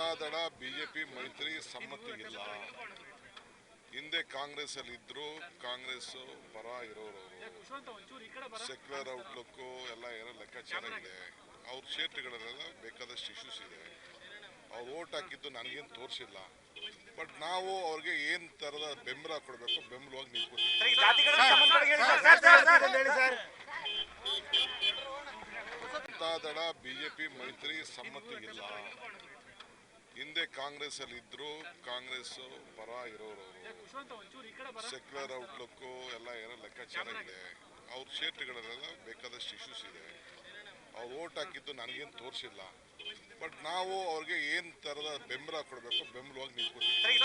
Janata Dal BJP ಮೈತ್ರಿ ಸಮ್ಮತಿ ಇಲ್ಲ ಹಿಂದೆ ಕಾಂಗ್ರೆಸ್ ಅಲ್ಲಿ ಇದ್ರು ಕಾಂಗ್ರೆಸ್ ಪರ ಇರೋರು ಸೆಕ್ಯುಲರ್ ಔಟ್ಲುಕ್ ಎಲ್ಲ ಏನೋ ಲೆಕ್ಕಾಚಾರ ಇದೆ ಅವ್ರ ಕ್ಷೇತ್ರಗಳಲ್ಲೆಲ್ಲ ಬೇಕಾದಷ್ಟು ಇಶ್ಯೂಸ್ ಇದೆ ಅವ್ರು ಓಟ್ ಹಾಕಿದ್ದು ನನಗೇನು ತೋರಿಸಿಲ್ಲ ಬಟ್ ನಾವು ಅವ್ರಿಗೆ ಏನ್ ತರದ ಬೆಂಬಲ ಕೊಡಬೇಕು ಬೆಂಬಲವಾಗಿ ನಿಂತ್ಕೊತೀವಿ ಜನತಾದಳ ಬಿಜೆಪಿ ಮೈತ್ರಿ ಸಮ್ಮತಿ ಇಲ್ಲ ಹಿಂದೆ ಕಾಂಗ್ರೆಸ್ ಅಲ್ಲಿ ಇದ್ರು ಕಾಂಗ್ರೆಸ್ ಪರ ಇರೋರು. ಸೆಕ್ಯುಲರ್ ಔಟ್ಲುಕ್ ಎಲ್ಲ ಏನೋ ಲೆಕ್ಕಾಚಾರ ಇದೆ ಅವ್ರ ಕ್ಷೇತ್ರಗಳಲ್ಲೆಲ್ಲ ಬೇಕಾದಷ್ಟು ಇಶ್ಯೂಸ್ ಇದೆ. ಅವ್ರು ಓಟ್ ಹಾಕಿದ್ದು ನನಗೇನು ತೋರಿಸಿಲ್ಲ. ಬಟ್ ನಾವು ಅವ್ರಿಗೆ ಏನ್ ತರದ ಬೆಂಬಲ ಕೊಡಬೇಕು ಬೆಂಬಲವಾಗಿ ನಿಂತ್ಕೊತೀವಿ